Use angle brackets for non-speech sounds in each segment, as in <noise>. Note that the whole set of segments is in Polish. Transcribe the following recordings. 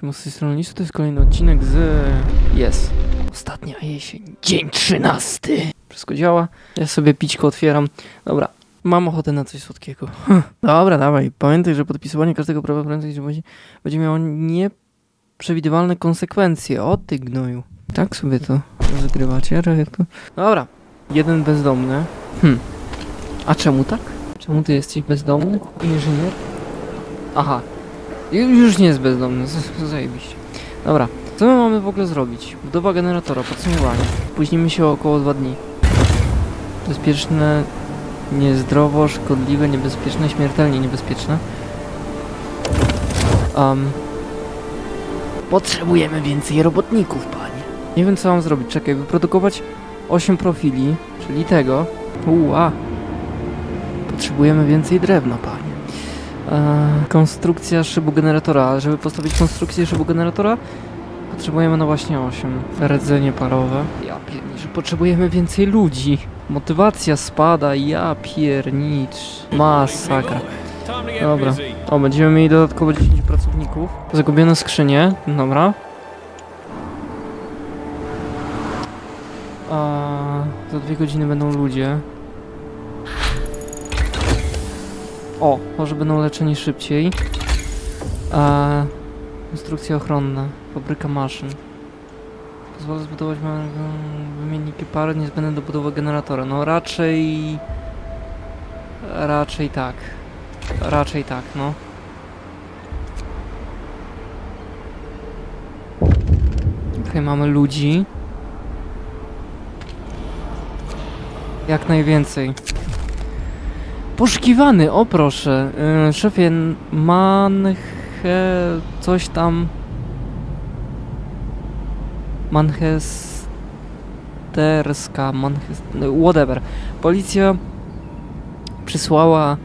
Siema z tej strony to jest kolejny odcinek z... Jest. Ostatnia jesień. Dzień trzynasty. Wszystko działa. Ja sobie pićko otwieram. Dobra. Mam ochotę na coś słodkiego. Dobra, dawaj. Pamiętaj, że podpisywanie każdego prawa prędzej czy później będzie miało nieprzewidywalne konsekwencje. O ty gnoju. Tak sobie to rozgrywacie, jak to... Dobra. Jeden bezdomny. Hm. A czemu tak? Czemu ty jesteś bezdomny? Inżynier? Aha. Ju- Już nie jest bezdomny, zajebiście. Dobra, co my mamy w ogóle zrobić? Budowa generatora, podsumowanie. Spóźnimy się około dwa dni. Bezpieczne, niezdrowo, szkodliwe, niebezpieczne, śmiertelnie niebezpieczne. Um, potrzebujemy więcej robotników, panie. Nie wiem co mam zrobić, czekaj, wyprodukować 8 profili, czyli tego. Uła. Potrzebujemy więcej drewna, panie. E, konstrukcja szybu generatora. Ale Żeby postawić konstrukcję szybu generatora, potrzebujemy no właśnie 8. Rdzenie parowe. Ja piernicz, potrzebujemy więcej ludzi. Motywacja spada, ja piernicz. Masakra. Dobra. O, będziemy mieli dodatkowo 10 pracowników. Zagubione skrzynie, dobra. A, za dwie godziny będą ludzie. O, może będą leczeni szybciej. A, instrukcje ochronne, fabryka maszyn. Pozwala zbudować wymienniki pary niezbędne do budowy generatora. No raczej... Raczej tak. Raczej tak, no. Okej, mamy ludzi. Jak najwięcej. Poszukiwany, o proszę. Yy, szefie, Manche... coś tam... Manchesterska, Manches... whatever. Policja przysłała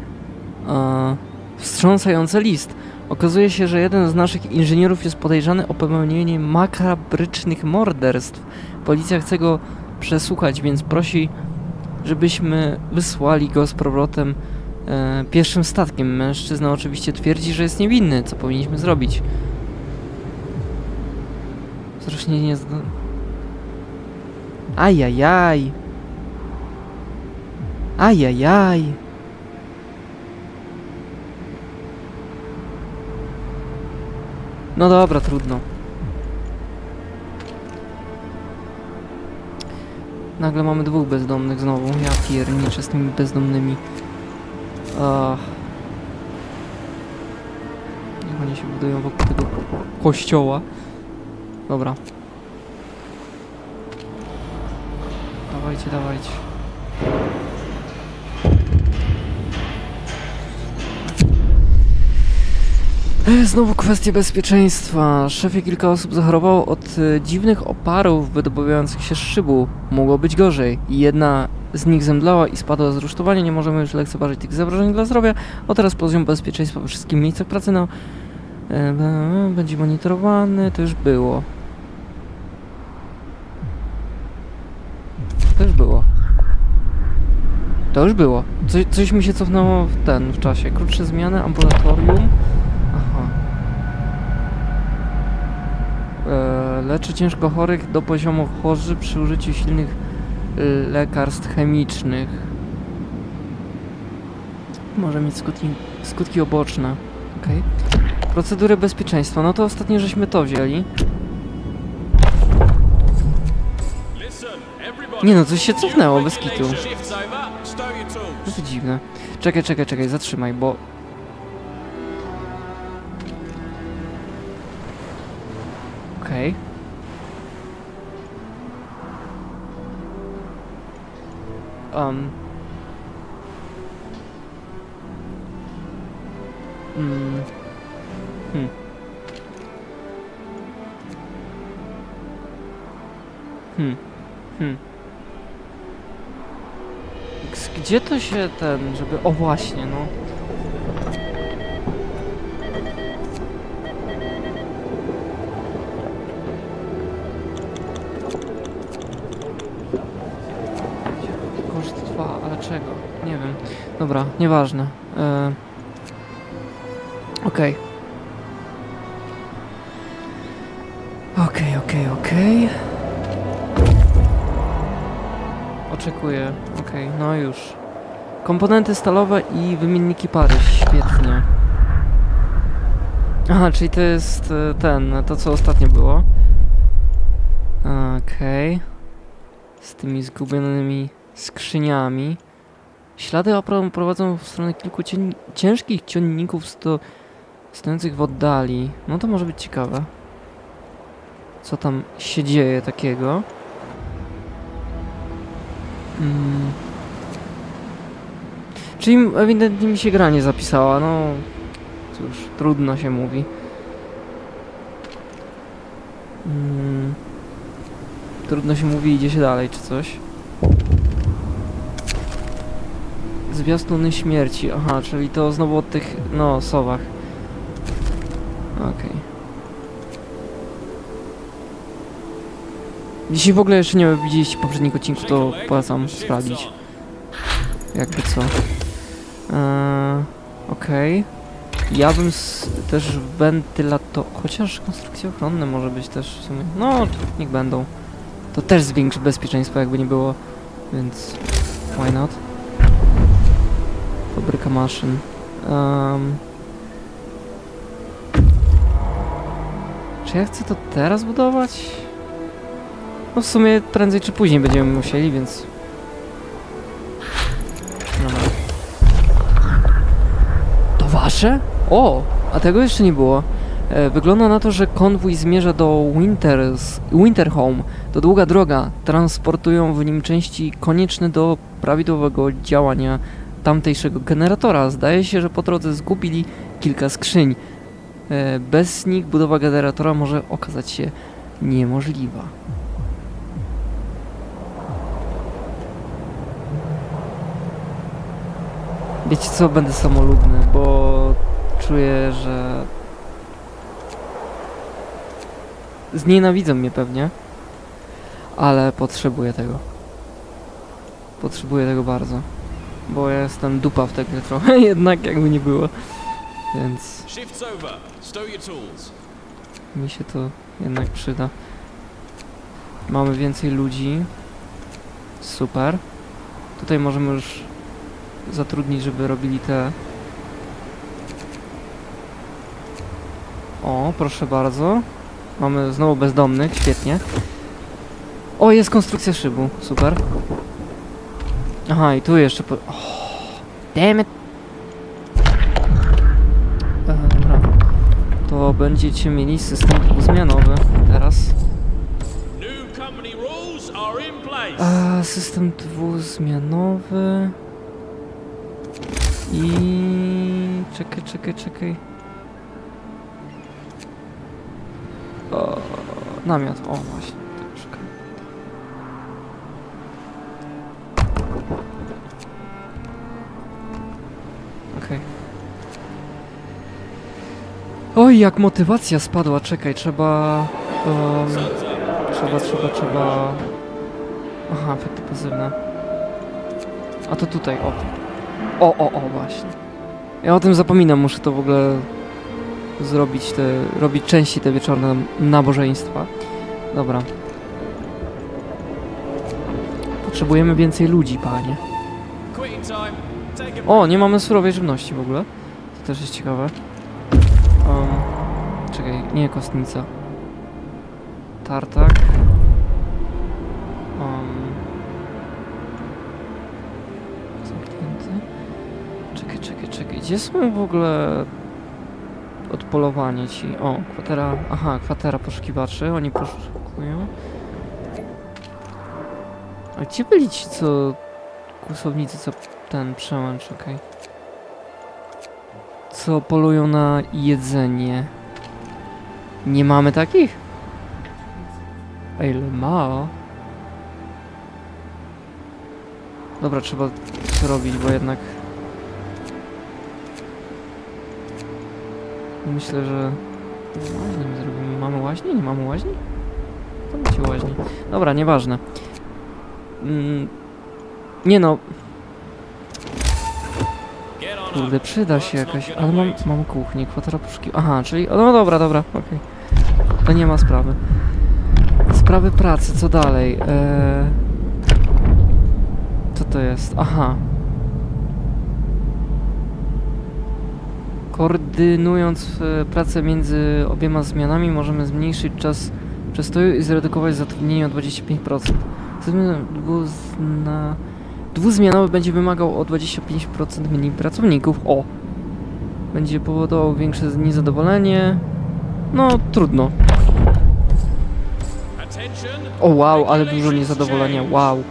e, wstrząsający list. Okazuje się, że jeden z naszych inżynierów jest podejrzany o popełnienie makabrycznych morderstw. Policja chce go przesłuchać, więc prosi, żebyśmy wysłali go z powrotem e, pierwszym statkiem. Mężczyzna oczywiście twierdzi, że jest niewinny. Co powinniśmy zrobić? Zresztą nie... Ajajaj. Ajajaj. No dobra, trudno. Nagle mamy dwóch bezdomnych znowu. Ja pierniczę z tymi bezdomnymi. Ach. Niech oni się budują wokół tego ko- kościoła. Dobra. Dawajcie, dawajcie. Znowu kwestie bezpieczeństwa. Szefie kilka osób zachorowało od e, dziwnych oparów wydobywających się z szybu. Mogło być gorzej. Jedna z nich zemdlała i spadła z rusztowania. Nie możemy już lekceważyć tych zagrożeń dla zdrowia. O teraz poziom bezpieczeństwa we wszystkich miejscach pracy no, e, będzie monitorowany. To już było. To już było. To już było. Coś, coś mi się cofnęło w ten w czasie. Krótsze zmiany, ambulatorium. Aha. E, leczy ciężko chorych do poziomu chorzy przy użyciu silnych y, lekarstw chemicznych. Może mieć skutki, skutki oboczne. Okej. Procedury bezpieczeństwa. No to ostatnio żeśmy to wzięli. Nie no, coś się cofnęło bez kitu. No to dziwne. Czekaj, czekaj, czekaj, zatrzymaj, bo... Okej. Um. Mm. Hmm. Hmm. Hmm. Ks- Gdzie to się ten, żeby... O właśnie, no. Dobra, nieważne. E... Okej. Okej, okej, okej. Oczekuję. Okej, no już. Komponenty stalowe i wymienniki pary. Świetnie. Aha, czyli to jest e, ten, to co ostatnio było. Okej. Z tymi zgubionymi skrzyniami. Ślady prowadzą w stronę kilku cień- ciężkich ciągników sto stojących w oddali. No to może być ciekawe. Co tam się dzieje takiego? Mm. Czyli ewidentnie mi się gra nie zapisała, no cóż, trudno się mówi. Mm. Trudno się mówi, idzie się dalej, czy coś. Zwiastuny śmierci, aha, czyli to znowu od tych, no, sowach. Okej. Jeśli w ogóle jeszcze nie widzieliście poprzednich odcinków, to polecam sprawdzić. Jakby co. Eee, Okej. Ja bym też wentylator... Chociaż konstrukcje ochronne może być też w sumie... No, niech będą. To też zwiększy bezpieczeństwo, jakby nie było. Więc... Why not? Maszyn. Em. Czy ja chcę to teraz budować? No w sumie prędzej czy później będziemy musieli, więc... Dobra. To wasze? O! A tego jeszcze nie było. E, wygląda na to, że konwój zmierza do Winters, Winterhome. To długa droga. Transportują w nim części konieczne do prawidłowego działania tamtejszego generatora. Zdaje się, że po drodze zgubili kilka skrzyń. E, bez nich budowa generatora może okazać się niemożliwa. Wiecie co, będę samolubny, bo czuję, że znienawidzą mnie pewnie, ale potrzebuję tego. Potrzebuję tego bardzo, bo ja jestem dupa w tej grze trochę, <laughs> jednak jakby nie było, więc mi się to jednak przyda. Mamy więcej ludzi, super. Tutaj możemy już zatrudnić, żeby robili te... O, proszę bardzo. Mamy znowu bezdomnych, świetnie. O, jest konstrukcja szybu, super. Aha, i tu jeszcze po... Oh. E, dobra. To będziecie mieli system dwuzmianowy teraz. A, system dwuzmianowy. I czekaj, czekaj, czekaj. O, namiot, o właśnie, Oj, jak motywacja spadła, czekaj, trzeba... Um, trzeba, trzeba, trzeba... Aha, efekty pasywne. A to tutaj, o. O, o, o, właśnie. Ja o tym zapominam, muszę to w ogóle zrobić, te, robić częściej te wieczorne nabożeństwa. Dobra. Potrzebujemy więcej ludzi, panie. O, nie mamy surowej żywności w ogóle. To też jest ciekawe. Czekaj, nie kostnica. Tartak. Um, zamknięty. Czekaj, czekaj, czekaj. Gdzie są w ogóle odpolowanie ci? O, kwatera. Aha, kwatera poszukiwaczy. Oni poszukują. A gdzie byli ci, co kłusownicy, co ten przełęcz, okej. Co polują na jedzenie. Nie mamy takich? A ile ma? Dobra, trzeba to robić, bo jednak... Myślę, że... Zrobimy. Mamy łaźnię? Nie mamy łaźni? To macie łaźni. Dobra, nieważne. Mm, nie no, Kurde, przyda się jakaś, ale mam, mam kuchnię, poszukiwania. Aha, czyli, no dobra, dobra, okej. To nie ma sprawy. Sprawy pracy, co dalej? Eee... Co to jest? Aha. Koordynując e, pracę między obiema zmianami możemy zmniejszyć czas przestoju i zredukować zatrudnienie o 25%. Zmian dwuzna... Dwuzmianowy będzie wymagał o 25% mniej pracowników. O! Będzie powodował większe niezadowolenie. No, trudno. O wow, ale dużo niezadowolenia. Wow.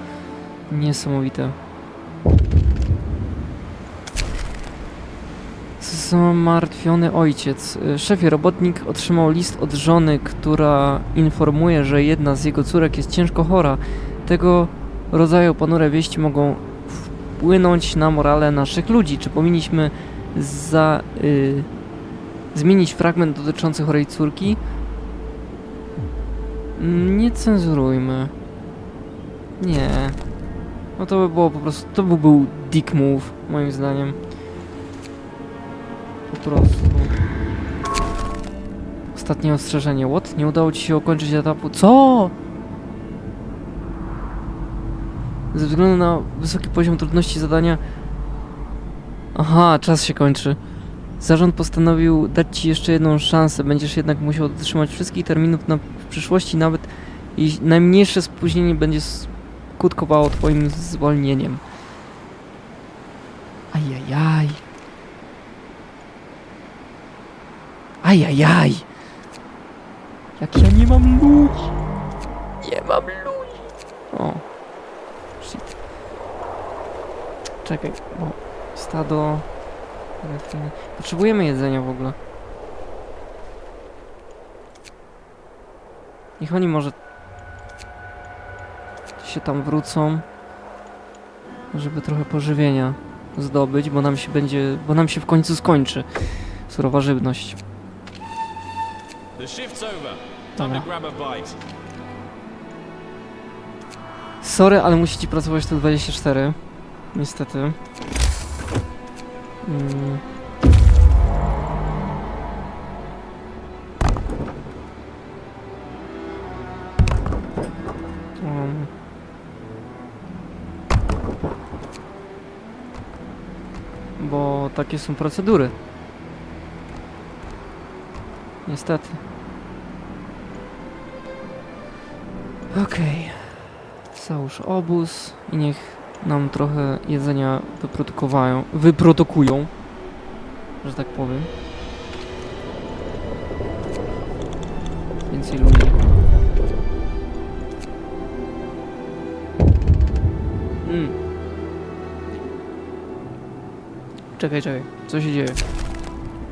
Niesamowite. Zmartwiony ojciec. Szefie, robotnik otrzymał list od żony, która informuje, że jedna z jego córek jest ciężko chora. Tego rodzaju ponure wieści mogą wpłynąć na morale naszych ludzi. Czy powinniśmy za, y, zmienić fragment dotyczący chorej córki? Nie cenzurujmy. Nie. No to by było po prostu. To by był dick move, moim zdaniem. Po prostu. Ostatnie ostrzeżenie. What? Nie udało ci się ukończyć etapu. Co? Ze względu na wysoki poziom trudności zadania. Aha, czas się kończy. Zarząd postanowił dać ci jeszcze jedną szansę. Będziesz jednak musiał dotrzymać wszystkich terminów na przyszłości, nawet jeśli najmniejsze spóźnienie będzie skutkowało twoim zwolnieniem. Ajajaj. Ajajaj. Jak ja nie mam ludzi. Nie mam ludzi. O. Shit. Czekaj, bo stado... Potrzebujemy jedzenia w ogóle. Niech oni może się tam wrócą, żeby trochę pożywienia zdobyć, bo nam się będzie, bo nam się w końcu skończy surowa żywność. Dobra. Sorry, ale musicie pracować tu 24. Niestety. Mm. Takie są procedury. Niestety. Okej. Załóż obóz i niech nam trochę jedzenia wyprodukowają, wyprodukują, że tak powiem. Więcej ludzi. Mm. Czekaj, czekaj, co się dzieje?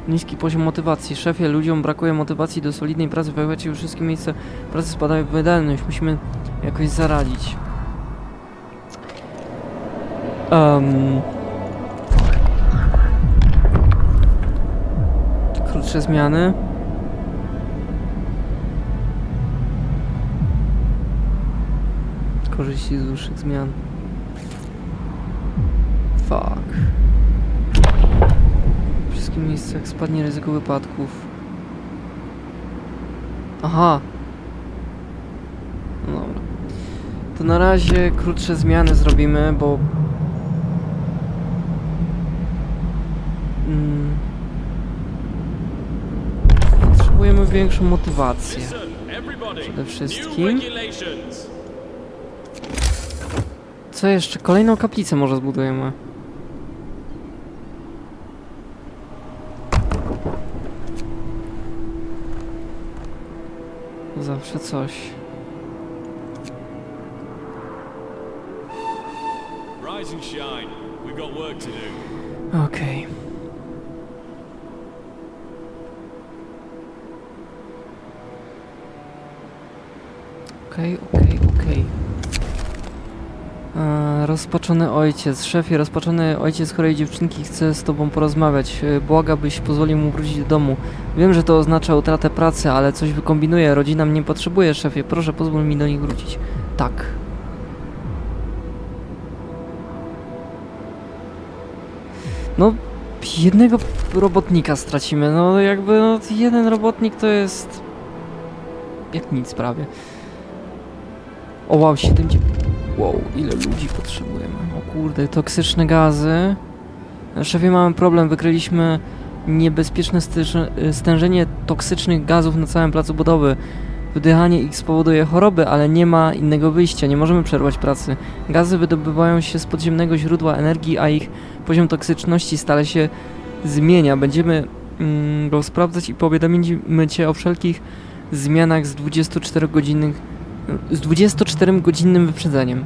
Niski poziom motywacji. Szefie, ludziom brakuje motywacji do solidnej pracy. W efekcie już wszystkie miejsca pracy spadają wydajność. Musimy jakoś zaradzić. Um, krótsze zmiany. Korzyści z dłuższych zmian. Fuck. W wszystkich miejscach spadnie ryzyko wypadków. Aha. No dobra. To na razie krótsze zmiany zrobimy, bo... Mm, potrzebujemy większą motywację. Przede wszystkim. Co jeszcze? Kolejną kaplicę może zbudujemy. Zawsze coś. To do. Okej. Okej, okej, okej. Rozpaczony ojciec. Szefie, rozpaczony ojciec chorej dziewczynki chce z tobą porozmawiać. E, Błaga, byś pozwolił mu wrócić do domu. Wiem, że to oznacza utratę pracy, ale coś wykombinuję. Rodzina mnie potrzebuje, szefie. Proszę, pozwól mi do nich wrócić. Tak. No, jednego robotnika stracimy. No jakby no, jeden robotnik to jest jak nic prawie. O wow, 70... Wow, ile ludzi potrzebujemy. O kurde, toksyczne gazy. Szefie, mamy problem, wykryliśmy niebezpieczne stężenie toksycznych gazów na całym placu budowy. Wydychanie ich spowoduje choroby, ale nie ma innego wyjścia, nie możemy przerwać pracy. Gazy wydobywają się z podziemnego źródła energii, a ich poziom toksyczności stale się zmienia. Będziemy mm, go sprawdzać i powiadomimy Cię o wszelkich zmianach z 24 godzinnych z 24 godzinnym wyprzedzeniem.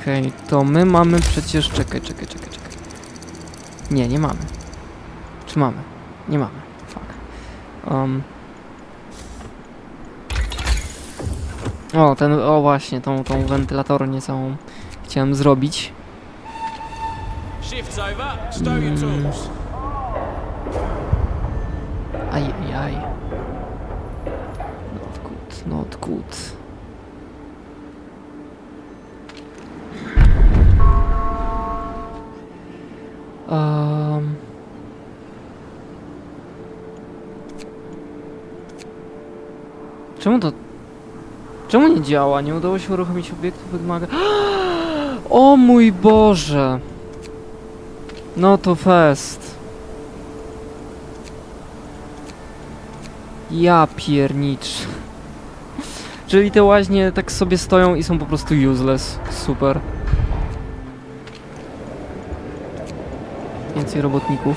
Okej, to my mamy przecież czekaj, czekaj, czekaj, czekaj. Nie, nie mamy. Czy mamy? Nie mamy. Fuck. Um. O, ten, o właśnie, tą, tą wentylatornię całą chciałem zrobić. Mm. tools. Aj, aj, aj. Not good. Um. Czemu to... Czemu nie działa? Nie udało się uruchomić obiektu wymaga... <gasps> O mój Boże! No to fest. Ja piernicz. Czyli te łaźnie tak sobie stoją i są po prostu useless. Super. Więcej robotników.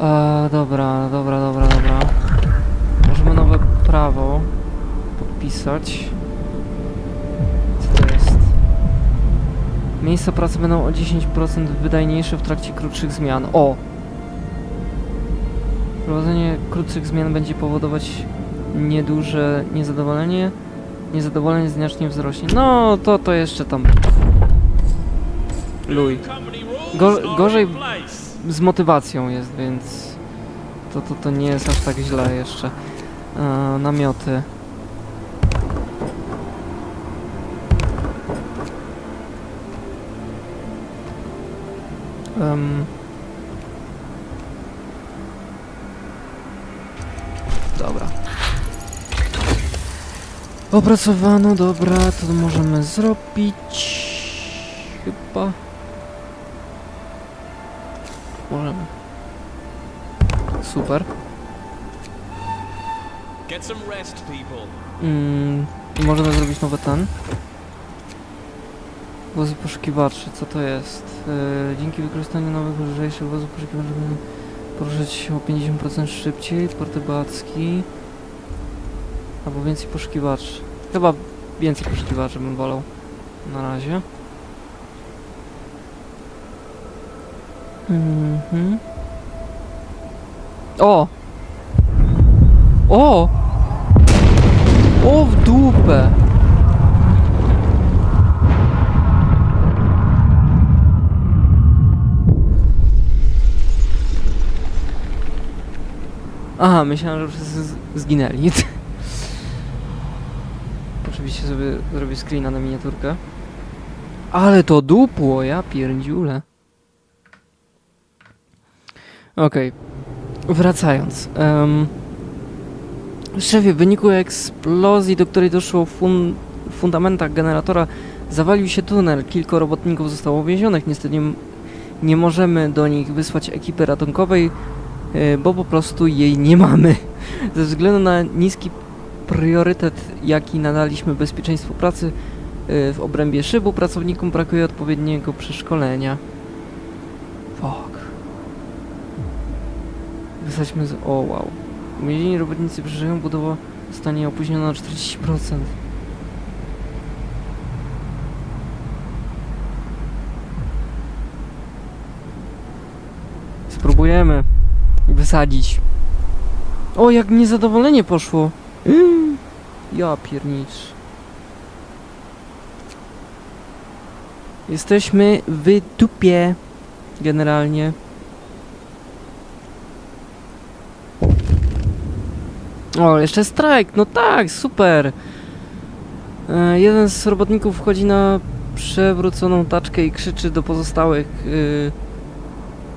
A dobra, dobra, dobra, dobra. Możemy nowe prawo podpisać. Co to jest? Miejsca pracy będą o 10% wydajniejsze w trakcie krótszych zmian. O! Prowadzenie krótszych zmian będzie powodować nieduże niezadowolenie. Niezadowolenie znacznie wzrośnie. No, to to jeszcze tam luj. Go- gorzej- z motywacją jest, więc to, to, to nie jest aż tak źle jeszcze. E, namioty. Em. Opracowano, dobra, to możemy zrobić. Chyba. Możemy. Super. Mm, możemy zrobić nowy ten. Wozy poszukiwaczy, co to jest? Yy, dzięki wykorzystaniu nowych, lżejszych wozów poszukiwaczy będą poruszać się o 50% szybciej. Port rybacki. Albo więcej poszukiwaczy. Chyba więcej poszukiwaczy bym wolał. Na razie. Mhm. O! O! O w dupę! Aha, myślałem, że wszyscy zginęli. <laughs> Oczywiście sobie zrobię screena na miniaturkę. Ale to dupło, ja pierdziule. Okej. Wracając. Um, szefie, w wyniku eksplozji, do której doszło w fun fundamentach generatora, zawalił się tunel. Kilku robotników zostało uwięzionych. Niestety nie, nie możemy do nich wysłać ekipy ratunkowej, e, bo po prostu jej nie mamy. <laughs> Ze względu na niski priorytet, jaki nadaliśmy bezpieczeństwu pracy e, w obrębie szybu, pracownikom brakuje odpowiedniego przeszkolenia. Fuck. Wysadźmy z... O, wow. Umiejętni robotnicy przeżyją, budowa zostanie opóźniona o 40%. Spróbujemy wysadzić. O, jak niezadowolenie poszło. <gasps> Ja piernicz. Jesteśmy w dupie. Generalnie. O, jeszcze strajk, no tak, super. E, jeden z robotników wchodzi na przewróconą taczkę i krzyczy do pozostałych. y,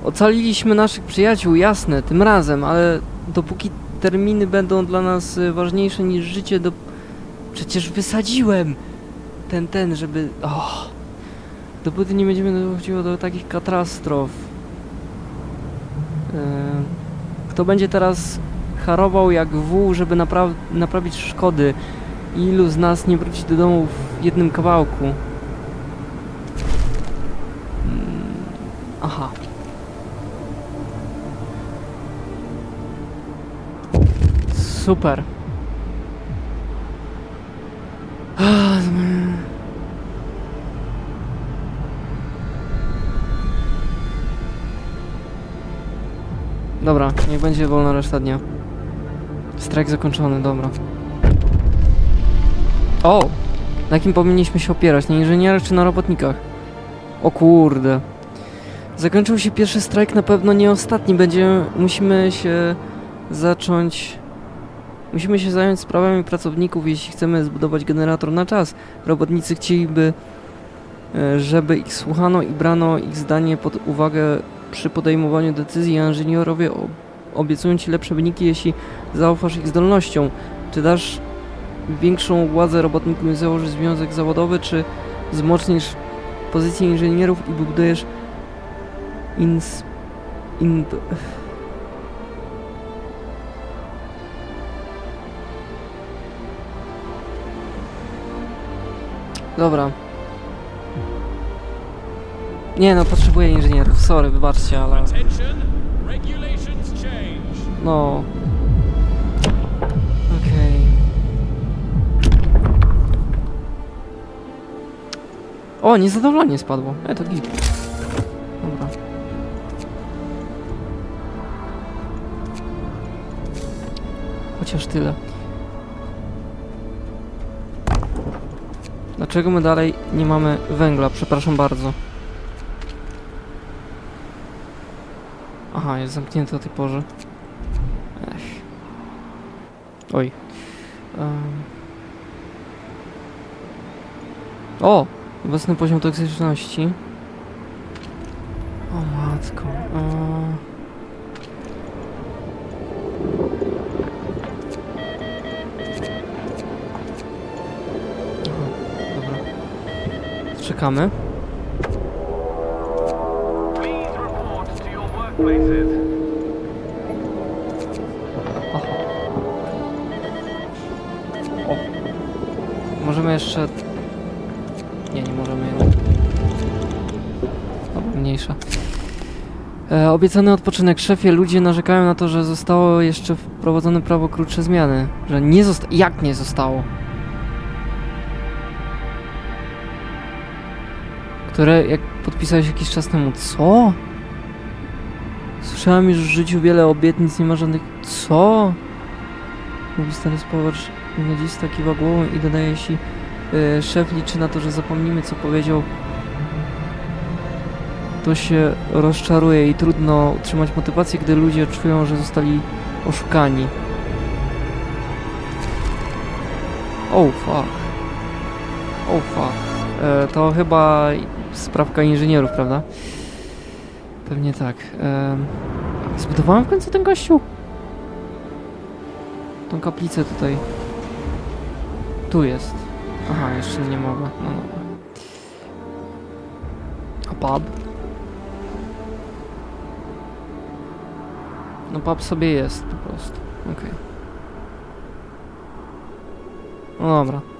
Ocaliliśmy naszych przyjaciół, jasne, tym razem, ale dopóki terminy będą dla nas y, ważniejsze niż życie, do... Przecież wysadziłem ten, ten, żeby... Oh. Dopóty nie będziemy dochodziło do takich katastrof. Yy, Kto będzie teraz harował jak wół, żeby napraw naprawić szkody? Ilu z nas nie wróci do domu w jednym kawałku? Mm, Aha. Super. Dobra, niech będzie wolna reszta dnia. Strajk zakończony, dobra. O! Na kim powinniśmy się opierać? Na inżynierach czy na robotnikach? O kurde. Zakończył się pierwszy strajk, na pewno nie ostatni. Będzie, musimy się zacząć... Musimy się zająć sprawami pracowników, jeśli chcemy zbudować generator na czas. Robotnicy chcieliby, e, żeby ich słuchano i brano ich zdanie pod uwagę przy podejmowaniu decyzji, a inżynierowie ob- obiecują ci lepsze wyniki, jeśli zaufasz ich zdolnościom. Czy dasz większą władzę robotnikom i założysz związek zawodowy, czy wzmocnisz pozycję inżynierów i budujesz ins... In... Dobra. Nie no, potrzebuję inżynierów, sorry, wybaczcie, ale... No. Okej. O, niezadowolenie spadło. E, to git. Dobra. Chociaż tyle. Dlaczego my dalej nie mamy węgla? Przepraszam bardzo. Aha, jest zamknięty o tej porze. Ech. Oj. Em. O! Obecny poziom toksyczności. O matko. E. Czekamy. O. Możemy jeszcze... Nie, nie możemy jednak. Dobra, mniejsza. E, obiecany odpoczynek. Szefie, ludzie narzekają na to, że zostało jeszcze wprowadzone prawo krótsze zmiany. Że nie zostało... Jak nie zostało? Które, jak podpisałeś jakiś czas temu... Co? Słyszałem już w życiu wiele obietnic, nie ma żadnych... Co? Mówi stary spowacz, nazista kiwa głową i dodaje, jeśli y, szef liczy na to, że zapomnimy co powiedział, to się rozczaruje i trudno utrzymać motywację, gdy ludzie czują, że zostali oszukani. Oh fuck. Oh fuck. E, to chyba sprawka inżynierów, prawda? Pewnie tak. Em, zbudowałem w końcu ten kościół? Tą kaplicę tutaj. Tu jest. Aha, jeszcze nie mogę. No dobra. A pub? No pub sobie jest po prostu. Okej. No dobra.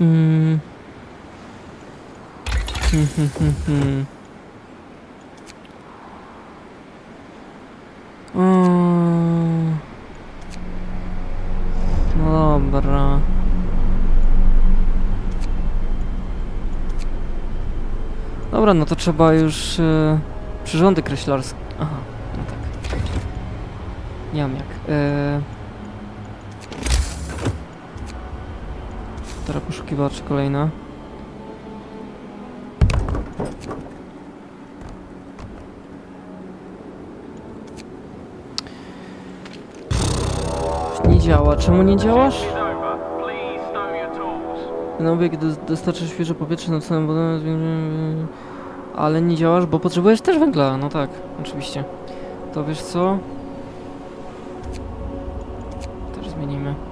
Mm. Hmm, hmm, hmm, hmm. Mm. No dobra. Dobra, no to trzeba już e, przyrządy kreślarskie. Aha, no tak. Nie mam jak. E... poszukiwaczy kolejna. Nie działa. Czemu nie działasz? Na obieg do, dostarcza świeże powietrze na cenę wodę, ale nie działasz, bo potrzebujesz też węgla. No tak, oczywiście. To wiesz co? Też zmienimy.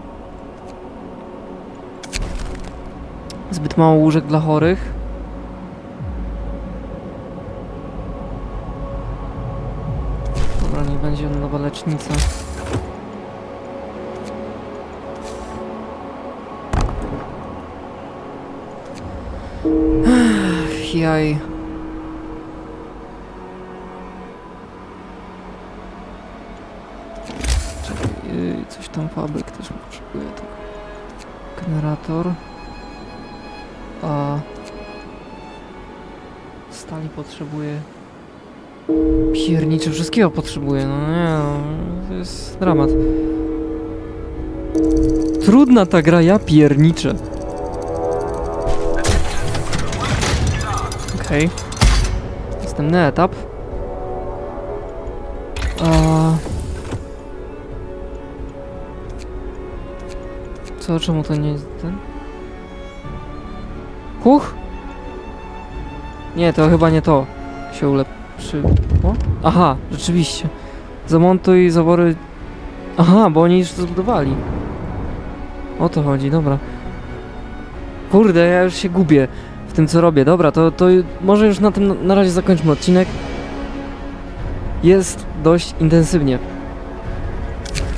Zbyt mało łóżek dla chorych. Dobra, nie będzie nowa lecznica. Ech, Jaj. Czekaj, coś tam fabryk też potrzebuje tego. Generator. Stali potrzebuje. Piernicze wszystkiego potrzebuje, no nie no, to jest dramat. Trudna ta gra, ja pierniczę. Okej. Następny etap. Co, czemu to nie jest ten? Huch! Nie, to chyba nie to się ulepszyło. Aha, rzeczywiście. Zamontuj zawory... Aha, bo oni już to zbudowali. O to chodzi, dobra. Kurde, ja już się gubię w tym, co robię. Dobra, to, to może już na tym na- razie zakończmy odcinek. Jest dość intensywnie.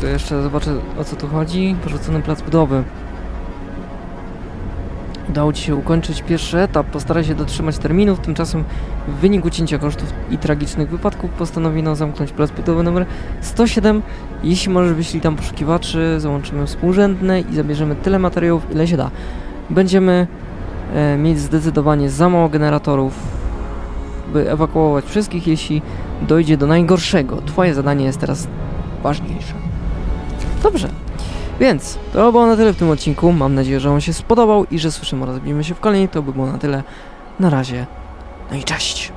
To jeszcze zobaczę, o co tu chodzi. Porzucony plac budowy. Udało Ci się ukończyć pierwszy etap, postaraj się dotrzymać terminów, tymczasem w wyniku cięcia kosztów i tragicznych wypadków postanowiono zamknąć plac budowy numer 107. Jeśli możesz wyślij tam poszukiwaczy, załączymy współrzędne i zabierzemy tyle materiałów, ile się da. Będziemy e, mieć zdecydowanie za mało generatorów, by ewakuować wszystkich, jeśli dojdzie do najgorszego. Twoje zadanie jest teraz ważniejsze. Dobrze. Więc to było na tyle w tym odcinku. Mam nadzieję, że on się spodobał i że słyszymy oraz widzimy się w kolejnej. To by było na tyle. Na razie. No i cześć.